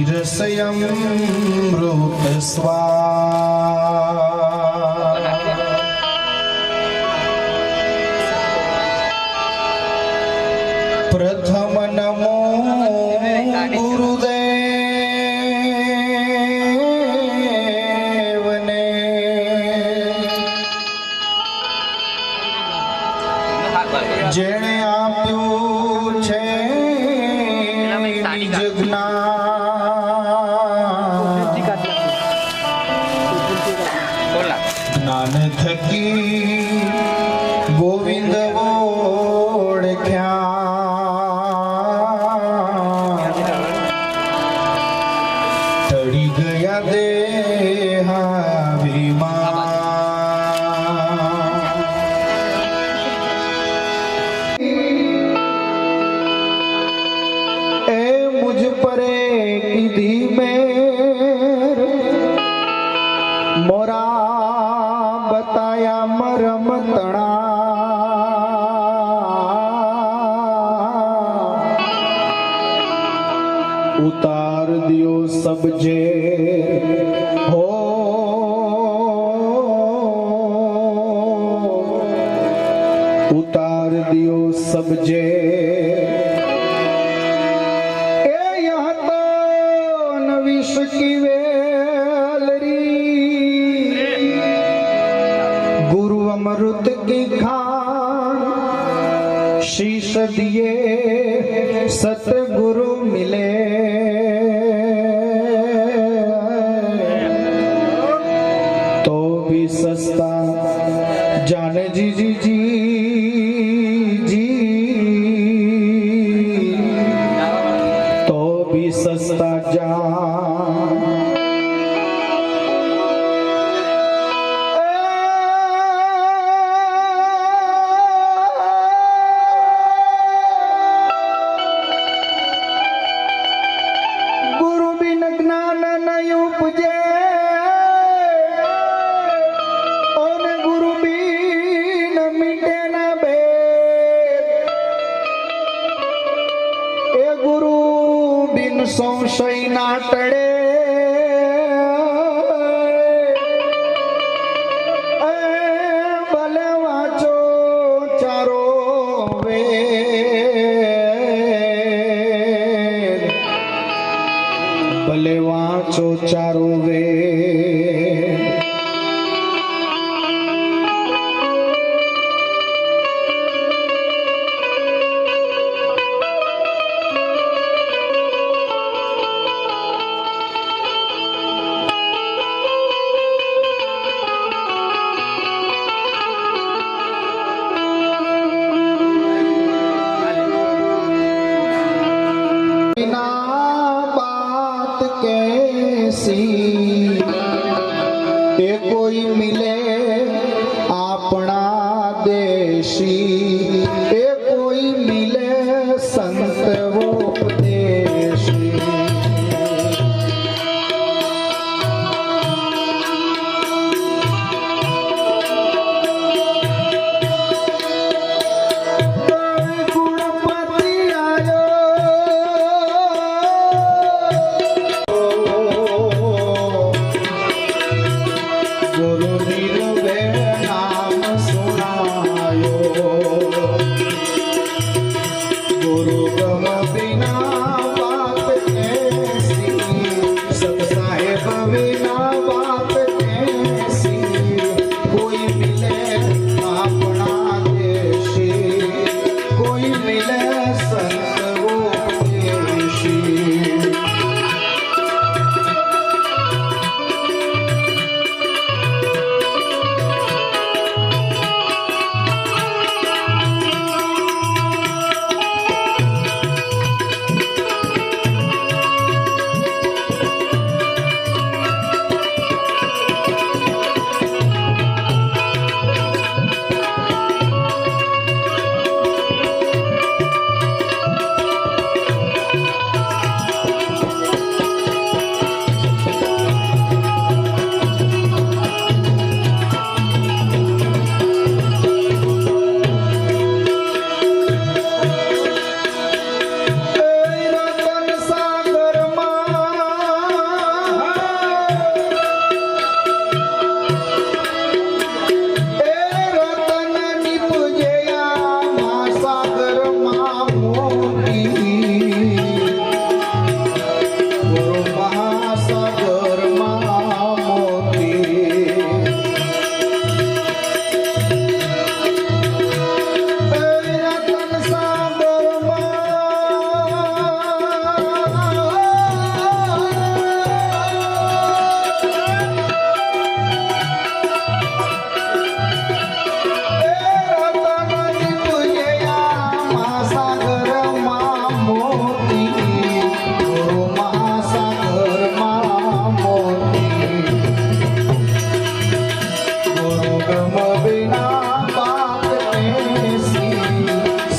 क्षीरसयमृत प्रथम नमो गुरुदेवने જેણે આપ્યું છે જગના થકી ગોવિંદ ઓળખ્યા. ટળી ગયા દેહાભિમાન. એ મુझ પરે કીધી મેર. મોરા દિયો સબ જે હો. ઉતાર દિયો સબ જે એ યહ તો નવીશ કી સસ્તા જાનજીજી બિન સંશય ના ટળે. ભલે વાંચો ચારો વેદ. see.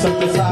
something's up.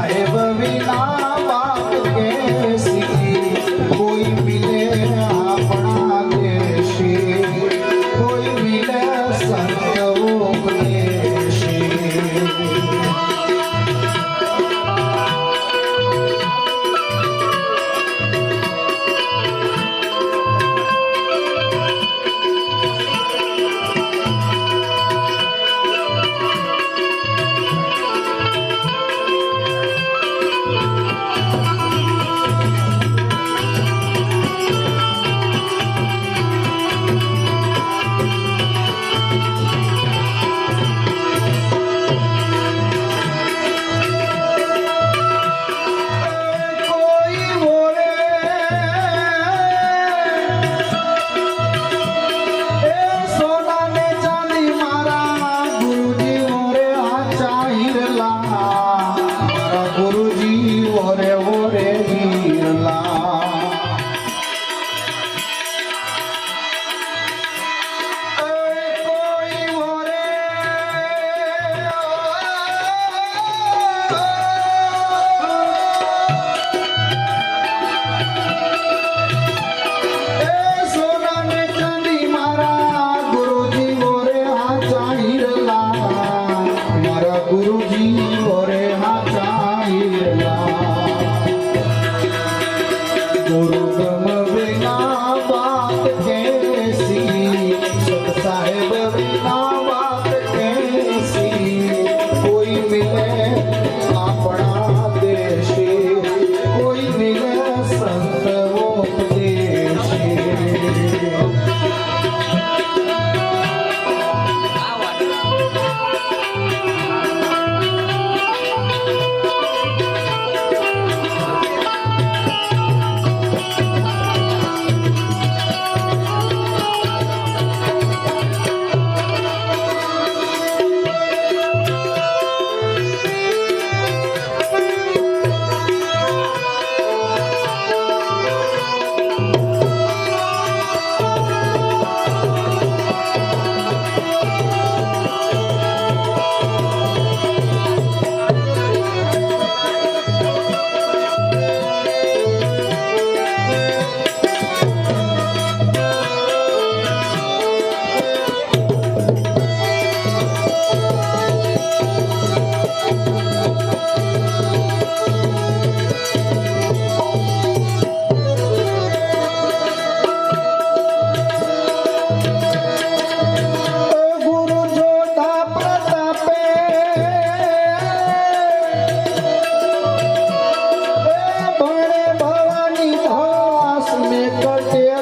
Thank you.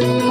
Ooh.